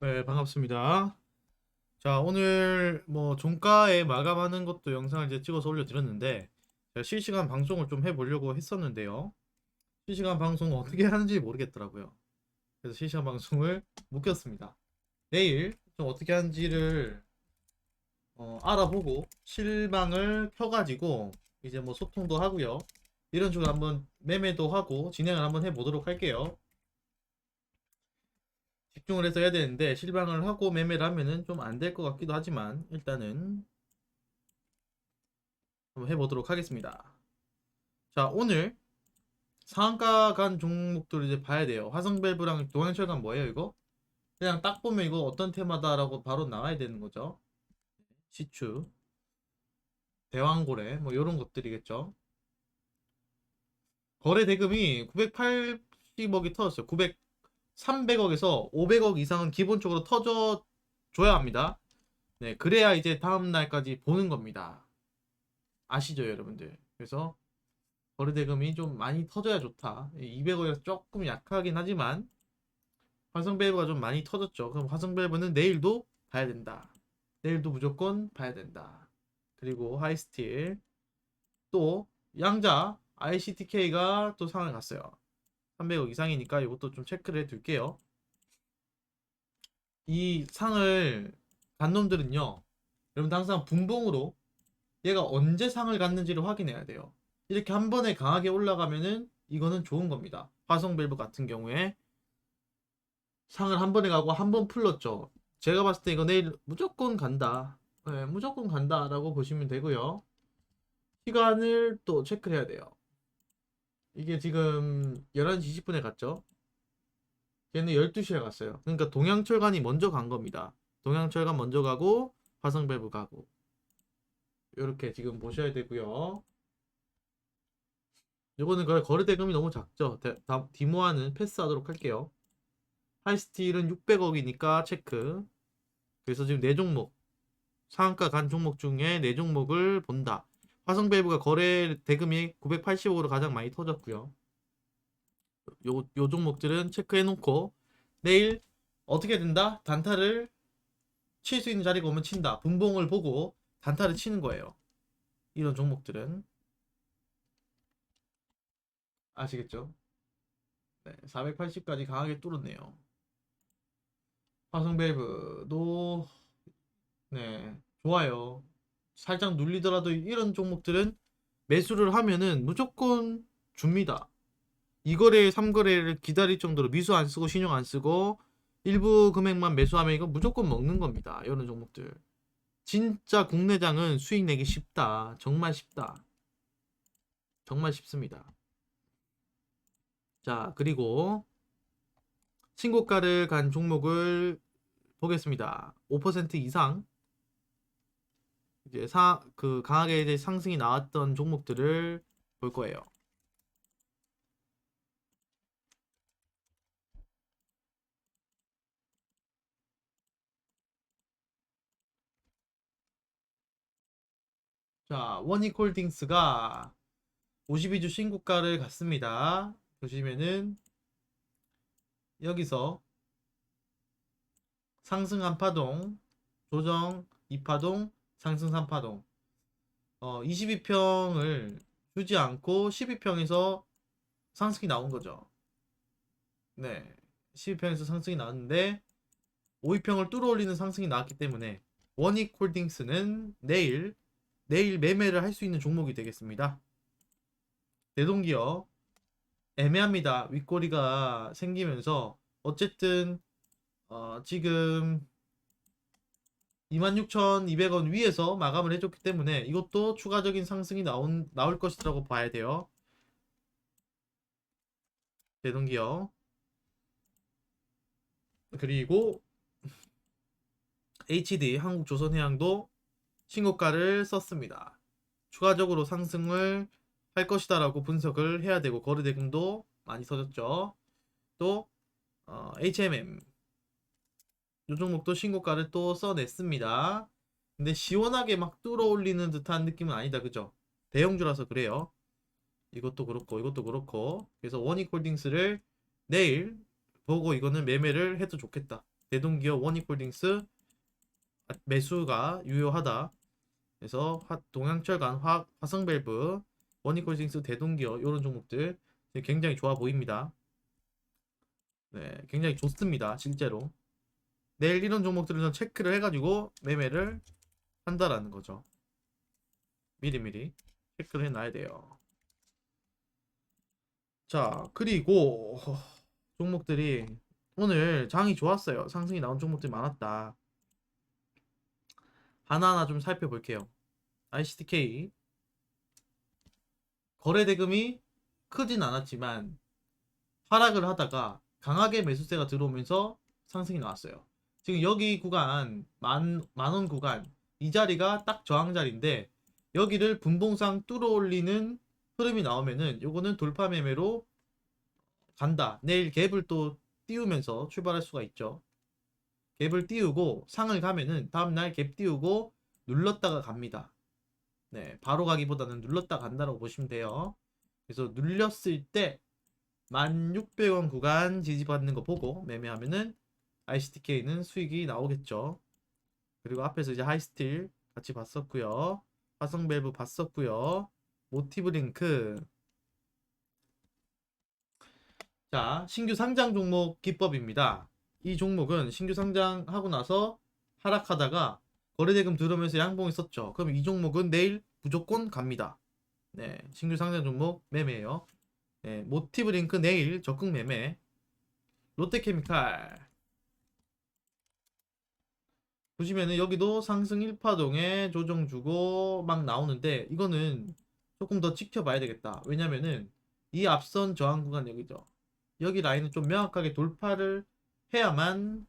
네, 반갑습니다. 자, 오늘 뭐 종가에 마감하는 것도 영상을 이제 찍어서 올려드렸는데 실시간 방송을 좀 해보려고 했었는데요. 실시간 방송 어떻게 하는지 모르겠더라고요. 그래서 실시간 방송을 묶였습니다. 내일 좀 어떻게 하는지를 어, 알아보고 실방을 켜가지고 이제 뭐 소통도 하고요. 이런 식으로 한번 매매도 하고 진행을 한번 해보도록 할게요. 집중을 해서 해야 되는데 실방을 하고 매매를 하면은 좀 안 될 것 같기도 하지만 일단은 한번 해보도록 하겠습니다. 자 오늘 상한가 간 종목들을 이제 봐야 돼요. 화성밸브랑 동양철강 뭐예요 이거? 그냥 딱 보면 이거 어떤 테마다라고 바로 나와야 되는 거죠. 시추, 대왕고래 뭐 이런 것들이겠죠. 거래 대금이 980억이 터졌어요. 900 300억에서 500억 이상은 기본적으로 터져 줘야 합니다. 네, 그래야 이제 다음 날까지 보는 겁니다. 아시죠, 여러분들? 그래서 거래 대금이 좀 많이 터져야 좋다. 200억이라서 조금 약하긴 하지만 화성밸브가 좀 많이 터졌죠. 그럼 화성밸브는 내일도 봐야 된다. 내일도 무조건 봐야 된다. 그리고 하이스틸 또 양자 ICTK가 또 상을 갔어요. 300억 이상이니까 이것도 좀 체크를 해 둘게요. 이 상을 간 놈들은요. 여러분 항상 분봉으로 얘가 언제 상을 갔는지를 확인해야 돼요. 이렇게 한 번에 강하게 올라가면은 이거는 좋은 겁니다. 화성밸브 같은 경우에 상을 한 번에 가고 한 번 풀렸죠. 제가 봤을 때 이거 내일 무조건 간다. 네, 무조건 간다라고 보시면 되고요. 시간을 또 체크를 해야 돼요. 이게 지금 11시 20분에 갔죠? 걔는 12시에 갔어요. 그러니까 동양철간이 먼저 간 겁니다. 동양철간 먼저 가고 화성밸브 가고 이렇게 지금 보셔야 되고요. 이거는 거래 대금이 너무 작죠. 대, 다, 디모아는 패스하도록 할게요. 하이스틸은 600억이니까 체크. 그래서 지금 네 종목 상한가 간 종목 중에 네 종목을 본다. 화성밸브가 거래 대금이 980억으로 가장 많이 터졌고요. 요, 요 종목들은 체크해 놓고 내일 어떻게 된다? 단타를 칠 수 있는 자리가 오면 친다. 분봉을 보고 단타를 치는 거예요. 이런 종목들은 아시겠죠? 네, 480까지 강하게 뚫었네요. 화성밸브도 네, 좋아요. 살짝 눌리더라도 이런 종목들은 매수를 하면은 무조건 줍니다. 2거래, 3거래를 기다릴 정도로 미수 안 쓰고 신용 안 쓰고 일부 금액만 매수하면 이거 무조건 먹는 겁니다. 이런 종목들. 진짜 국내장은 수익 내기 쉽다. 정말 쉽다. 정말 쉽습니다. 자, 그리고 신고가를 간 종목을 보겠습니다. 5% 이상 이제 사 그 강하게 이제 상승이 나왔던 종목들을 볼 거예요. 자, 원익홀딩스가 52주 신고가를 갔습니다. 보시면은 여기서 상승 한 파동, 조정 2파동, 상승 3파동. 어, 22평을 주지 않고 12평에서 상승이 나온 거죠. 네. 12평에서 상승이 나왔는데 52평을 뚫어 올리는 상승이 나왔기 때문에 원익 홀딩스는 내일 내일 매매를 할 수 있는 종목이 되겠습니다. 대동기업 애매합니다. 윗꼬리가 생기면서 어쨌든 어, 지금 26,200원 위에서 마감을 해줬기 때문에 이것도 추가적인 상승이 나온, 나올 것이라고 봐야 돼요. 대동기업. 그리고 HD 한국조선해양도 신고가를 썼습니다. 추가적으로 상승을 할 것이다 라고 분석을 해야 되고 거래대금도 많이 터졌죠. 또 어, HMM 요 종목도 신고가를 또 써냈습니다. 근데 시원하게 막 뚫어 올리는 듯한 느낌은 아니다. 그죠? 대형주라서 그래요. 이것도 그렇고 이것도 그렇고 그래서 원익홀딩스를 내일 보고 이거는 매매를 해도 좋겠다. 대동기업 원익홀딩스 매수가 유효하다. 그래서 화- 동양철강, 화, 화성밸브, 원익홀딩스, 대동기업 이런 종목들 굉장히 좋아 보입니다. 네, 굉장히 좋습니다. 실제로. 내일 이런 종목들을 좀 체크를 해가지고 매매를 한다라는 거죠. 미리미리 체크를 해놔야 돼요. 자, 그리고 종목들이 오늘 장이 좋았어요. 상승이 나온 종목들이 많았다. 하나하나 좀 살펴볼게요. ICTK 거래 대금이 크진 않았지만 하락을 하다가 강하게 매수세가 들어오면서 상승이 나왔어요. 지금 여기 구간 만 만원 구간 이 자리가 딱 저항 자리인데 여기를 분봉상 뚫어 올리는 흐름이 나오면은 요거는 돌파 매매로 간다. 내일 갭을 또 띄우면서 출발할 수가 있죠. 갭을 띄우고 상을 가면은 다음날 갭 띄우고 눌렀다가 갑니다. 네, 바로 가기보다는 눌렀다 간다라고 보시면 돼요. 그래서 눌렸을 때 1600원 구간 지지받는 거 보고 매매하면은 ICTK는 수익이 나오겠죠. 그리고 앞에서 이제 하이스틸 같이 봤었고요. 화성밸브 봤었고요. 모티브 링크 자, 신규 상장 종목 기법입니다. 이 종목은 신규 상장하고 나서 하락하다가 거래대금 들어오면서 양봉이 썼죠. 그럼 이 종목은 내일 무조건 갑니다. 네, 신규 상장 종목 매매예요. 네, 모티브 링크 내일 적극 매매. 롯데케미칼 보시면은 여기도 상승 1파동에 조정 주고 막 나오는데 이거는 조금 더 지켜봐야 되겠다. 왜냐면은 이 앞선 저항 구간 여기죠. 여기 라인은 좀 명확하게 돌파를 해야만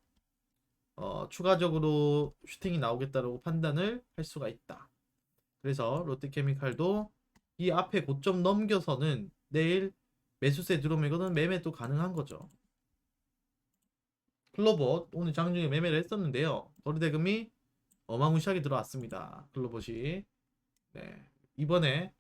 어, 추가적으로 슈팅이 나오겠다라고 판단을 할 수가 있다. 그래서 롯데케미칼도 이 앞에 고점 넘겨서는 내일 매수세 들어오면 이거는 매매도 가능한 거죠. 클로봇 오늘 장중에 매매를 했었는데요. 거래대금이 어마무시하게 들어왔습니다. 클로봇이 네, 이번에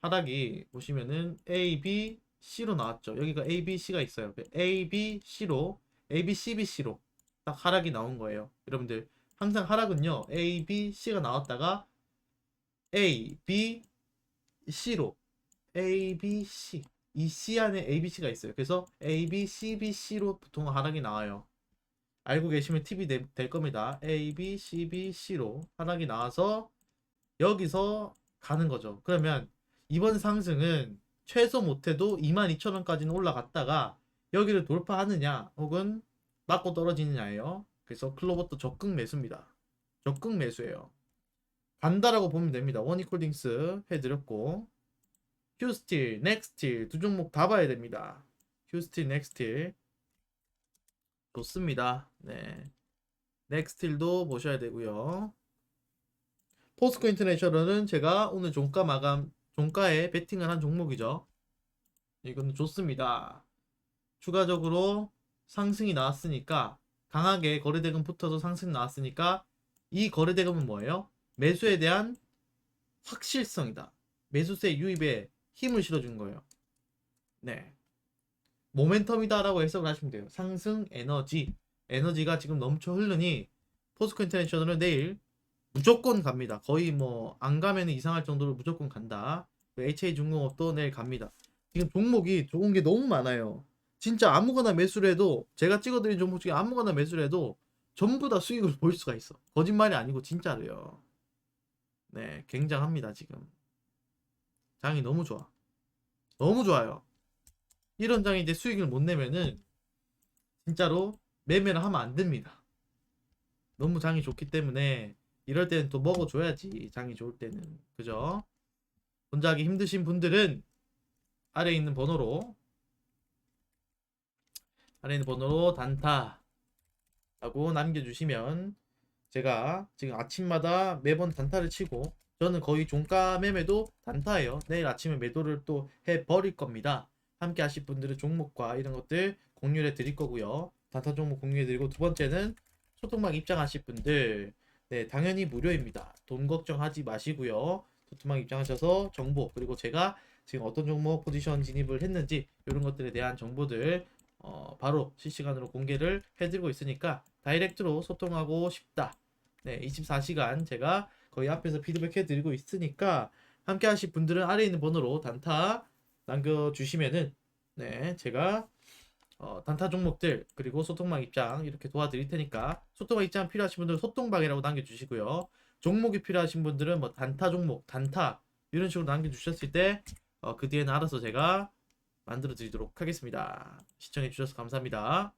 하락이 보시면은 A, B, C로 나왔죠. 여기가 A, B, C가 있어요. 그 A, B, C로 A, B, C, B, C로 딱 하락이 나온 거예요. 여러분들 항상 하락은요. A, B, C가 나왔다가 A, B, C로 A, B, C 이 C 안에 A, B, C가 있어요. 그래서 A, B, C, B, C로 보통 하락이 나와요. 알고 계시면 팁이 되- 될 겁니다. A, B, C, B, C로 하락이 나와서 여기서 가는 거죠. 그러면 이번 상승은 최소 못해도 22,000원까지는 올라갔다가 여기를 돌파하느냐 혹은 맞고 떨어지느냐예요. 그래서 클로버도 적극 매수입니다. 적극 매수예요. 간다라고 보면 됩니다. 원이콜딩스 해드렸고 휴스틸, 넥스틸 두 종목 다 봐야 됩니다. 휴스틸, 넥스틸 좋습니다. 네. 넥스틸도 보셔야 되고요. 포스코 인터내셔널은 제가 오늘 종가 마감 종가에 베팅을 한 종목이죠. 이거는 좋습니다. 추가적으로 상승이 나왔으니까 강하게 거래대금 붙어서 상승 나왔으니까 이 거래대금은 뭐예요? 매수에 대한 확실성이다. 매수세 유입에 힘을 실어준 거예요. 네. 모멘텀이다라고 해석을 하시면 돼요. 상승 에너지. 에너지가 지금 넘쳐 흐르니 포스코 인터내셔널은 내일 무조건 갑니다. 거의 뭐 안 가면 이상할 정도로 무조건 간다. HA 중공업도 내일 갑니다. 지금 종목이 좋은 게 너무 많아요. 진짜 아무거나 매수를 해도 제가 찍어드린 종목 중에 아무거나 매수를 해도 전부 다 수익을 볼 수가 있어. 거짓말이 아니고 진짜로요. 네, 굉장합니다 지금. 장이 너무 좋아. 너무 좋아요. 이런 장이 이제 수익을 못 내면은 진짜로 매매를 하면 안 됩니다. 너무 장이 좋기 때문에 이럴 때는 또 먹어줘야지 장이 좋을 때는 그죠? 혼자 하기 힘드신 분들은 아래 있는 번호로 아래 있는 번호로 단타 라고 남겨주시면 제가 지금 아침마다 매번 단타를 치고 저는 거의 종가 매매도 단타예요. 내일 아침에 매도를 또 해버릴 겁니다. 함께 하실 분들은 종목과 이런 것들 공유해 드릴 거고요. 단타 종목 공유해 드리고 두 번째는 소통막 입장하실 분들 네, 당연히 무료입니다. 돈 걱정하지 마시고요. 소통막 입장하셔서 정보 그리고 제가 지금 어떤 종목 포지션 진입을 했는지 이런 것들에 대한 정보들 어, 바로 실시간으로 공개를 해드리고 있으니까 다이렉트로 소통하고 싶다. 네, 24시간 제가 거의 앞에서 피드백 해드리고 있으니까 함께 하실 분들은 아래 있는 번호로 단타 남겨주시면은 네, 제가 어, 단타 종목들 그리고 소통방 입장 이렇게 도와드릴 테니까 소통방 입장 필요하신 분들은 소통방이라고 남겨주시고요. 종목이 필요하신 분들은 뭐 단타 종목, 단타 이런 식으로 남겨주셨을 때 어, 그 뒤에는 알아서 제가 만들어 드리도록 하겠습니다. 시청해 주셔서 감사합니다.